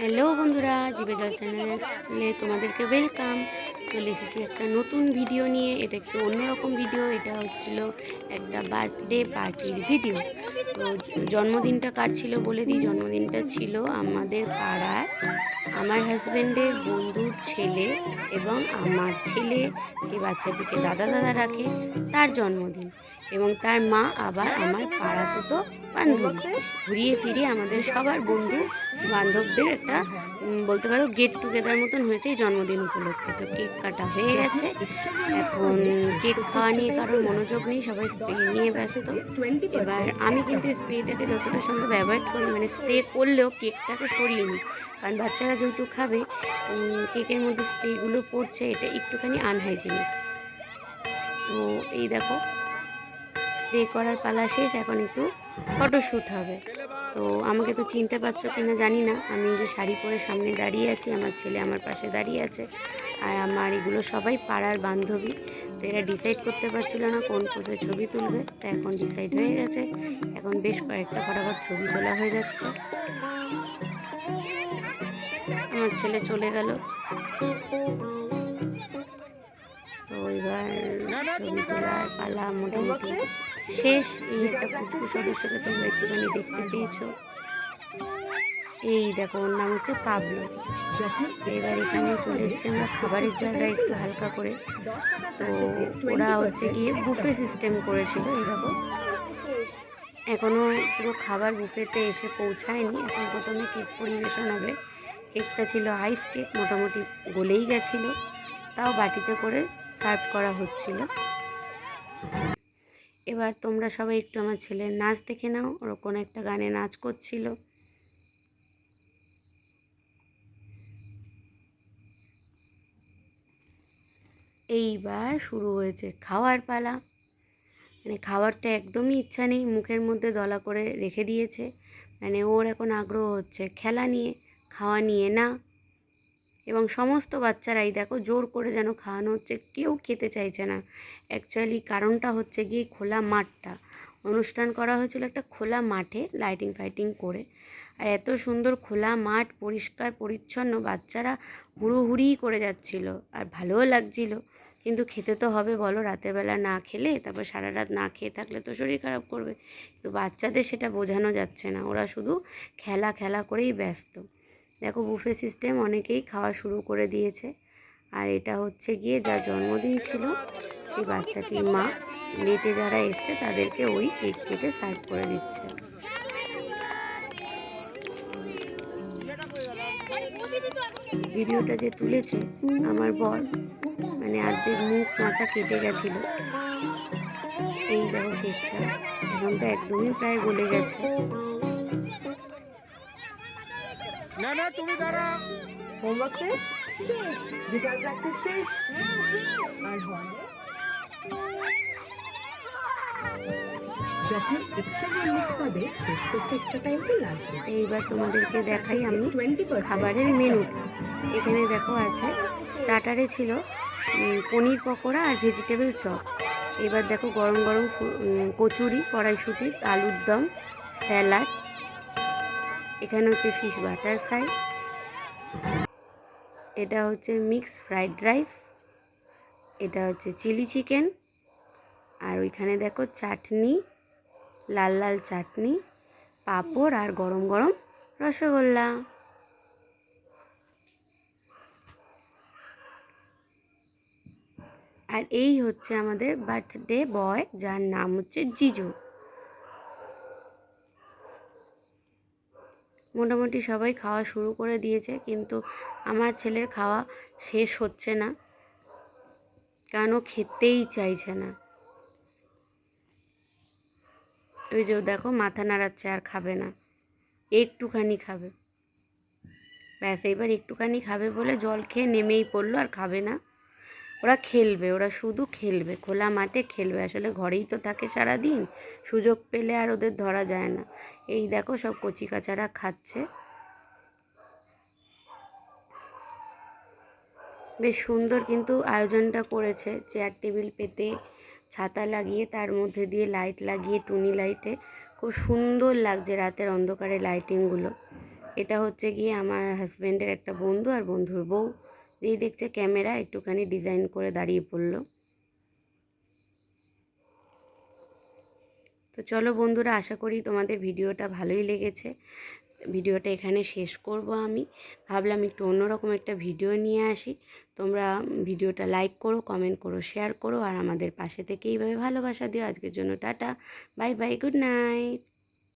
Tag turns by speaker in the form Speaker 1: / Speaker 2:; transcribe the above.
Speaker 1: Hello বন্ধুরা, জিবে জল চ্যানেলে তোমাদেরকে ওয়েলকাম চলে এসেছি একটা নতুন ভিডিও নিয়ে। এটা একটু অন্যরকম ভিডিও এটা হচ্ছিল একটা বার্থডে পার্টির ভিডিও তো জন্মদিনটা কার ছিল বলে দিই? জন্মদিনটা ছিল আমাদের পাড়ায় আমার হাজব্যান্ডের বন্ধুর ছেলে এবং আমার ছেলে সেই বাচ্চাটিকে দাদা দাদা রাখে তার জন্মদিন। এবং তার মা আবার আমার পাড়াতে তো বান্ধবী। ঘুরিয়ে ফিরিয়ে আমাদের সবার বন্ধু বান্ধবদের একটা বলতে পারো গেট টুগেদার মতন হয়েছে এই জন্মদিন উপলক্ষে। তো কেক কাটা হয়ে গেছে। এখন কেক খাওয়া নিয়ে কারোর মনোযোগ নেই, সবাই স্প্রে নিয়ে ব্যস্ত। এবার আমি কিন্তু স্প্রেটাকে যতটা সম্ভব অ্যাভয়েড করি মানে স্প্রে করলেও কেকটাকে সরিয়ে নিই। কারণ বাচ্চারা যেহেতু খাবে কেকের মধ্যে স্প্রেগুলো পড়ছে, এটা একটুখানি আনহাইজেনিক তো এই দেখো স্প্রে করার পালা শেষ, এখন একটু ফটোশ্যুট হবে। তো আমাকে তো চিনতে পারছ কিনা জানি না। আমি যে শাড়ি পরে সামনে দাঁড়িয়ে আছি, আমার ছেলে আমার পাশে দাঁড়িয়ে আছে আর আমার এগুলো সবাই পাড়ার বান্ধবী। তো এরা ডিসাইড করতে পারছিল না কোন পোজে ছবি তুলবে। তা এখন ডিসাইড হয়ে গেছে। এখন বেশ কয়েকটা ফটাফট ছবি তোলা হয়ে যাচ্ছে। আমার ছেলে চলে গেল। তো এবার ছবি তোলার পালা মোটামুটি শেষ এই একটা পুচকু সদস্যকে তোমরা একটুখানি দেখতে পেয়েছ। এই দেখো, ওর নাম হচ্ছে পাবলো। এবার এখানে চলে এসেছি আমরা খাবারের জায়গায় একটু হালকা করে। তো ওরা হচ্ছে গিয়ে বুফে সিস্টেম করেছিল, এই দেখো। এখনও পুরো খাবার বুফেতে এসে পৌঁছায়নি। এখন প্রথমে কেক পরিবেশন হবে। কেকটা ছিল আইস কেক, মোটামুটি গলেই গেছিল। তাও বাটিতে করে সার্ভ করা হচ্ছিল। এবার তোমরা সবাই একটু আমার ছেলের নাচ দেখে নাও। ওর কোনো একটা গানে নাচ করছিল। এইবার শুরু হয়েছে খাওয়ার পালা। মানে খাওয়ার তো একদমই ইচ্ছা নেই, মুখের মধ্যে দলা করে রেখে দিয়েছে। মানে ওর এখন আগ্রহ হচ্ছে খেলা নিয়ে, খাওয়া নিয়ে না। এবং সমস্ত বাচ্চারাই দেখো জোর করে যেন খাওয়ানো হচ্ছে, কেউ খেতে চাইছে না। অ্যাকচুয়ালি কারণটা হচ্ছে গিয়ে খোলা মাঠটা। অনুষ্ঠান করা হয়েছিল একটা খোলা মাঠে লাইটিং ফাইটিং করে। আর এত সুন্দর খোলা মাঠ, পরিষ্কার, পরিচ্ছন্ন, বাচ্চারা হুড়োহুড়ি করে যাচ্ছিল। আর ভালোও লাগছিল। কিন্তু খেতে তো হবে বলো, রাতের বেলা না খেলে, তারপর সারা রাত না খেয়ে থাকলে তো শরীর খারাপ করবে। কিন্তু বাচ্চাদের সেটা বোঝানো যাচ্ছে না। ওরা শুধু খেলা খেলা করেই ব্যস্ত। দেখো বুফে সিস্টেম অনেকেই খাওয়া শুরু করে দিয়েছে। আর এটা হচ্ছে গিয়ে যা জন্মদিন ছিল, সেই বাচ্চাটির মা। লেটে যারা এসছে, তাদেরকে ওই কেক কেটে সার্ভ করে দিচ্ছে। ভিডিওটা যে তুলেছে আমার বর মানে অর্ধেক মুখ, মাথা কেটে গেছিল। এই দেখো কেকটা এখন তো একদমই প্রায় গলে গেছে।
Speaker 2: না না তুমি দাঁড়া।
Speaker 3: হোমওয়ার্ক শেষ? প্র্যাকটিস শেষ? আর যখন হবে শেষ করতে এক্সট্রা টাইম তো লাগবে।
Speaker 1: এইবার তোমাদেরকে দেখাই আমি খাবারের মেনু এখানে দেখো আছে স্টার্টারে ছিল পনির পকোড়া আর ভেজিটেবল চপ এবার দেখো গরম গরম কচুরি কড়াইশুটি আলুর দম স্যালাড এখানে হচ্ছে ফিশ বাটার ফ্রাই এটা হচ্ছে মিক্স ফ্রাইড রাইস এটা হচ্ছে চিলি চিকেন আর ওইখানে দেখো চাটনি, লাল লাল চাটনি, পাঁপড় আর গরম গরম রসগোল্লা। আর এই হচ্ছে আমাদের বার্থডে বয় যার নাম হচ্ছে জিজু। মোটামুটি সবাই খাওয়া শুরু করে দিয়েছে, কিন্তু আমার ছেলের খাওয়া শেষ হচ্ছে না। কেন খেতেই চাইছে না। ওই যে দেখো মাথা নাড়াচ্ছে আর খাবে না। একটুখানি খাবে। ব্যাস এবার একটুখানি খাবে বলে জল খেয়ে নেমেই পড়ল আর খাবে না। ওরা খেলবে, ওরা শুধু খেলবে, খোলা মাঠে খেলবে। আসলে ঘরেই তো থাকে সারা দিন সুযোগ পেলে আর ওদের ধরা যায় না। এই দেখো সব কচি কাচারা খাচ্ছে। বেশ সুন্দর কিন্তু আয়োজনটা করেছে। চেয়ার টেবিল পেতে ছাতা লাগিয়ে, তার মধ্যে দিয়ে লাইট লাগিয়ে, টুনি লাইটে। খুব সুন্দর লাগছে রাতের অন্ধকারে লাইটিংগুলো এটা হচ্ছে গিয়ে আমার হাজব্যান্ডের একটা বন্ধু আর বন্ধুর বউ। যেই দেখছে ক্যামেরা, একটুখানি ডিজাইন করে দাঁড়িয়ে পড়ল। তো চলো বন্ধুরা, আশা করি তোমাদের ভিডিওটা ভালোই লেগেছে। ভিডিওটা এখানে শেষ করব আমি। ভাবলাম একটু অন্যরকম একটা ভিডিও নিয়ে আসি। তোমরা ভিডিওটা লাইক করো, কমেন্ট করো, শেয়ার করো, আর আমাদের পাশে থেকে এইভাবে ভালোবাসা দিও। আজকের জন্য tata, bye bye, good night.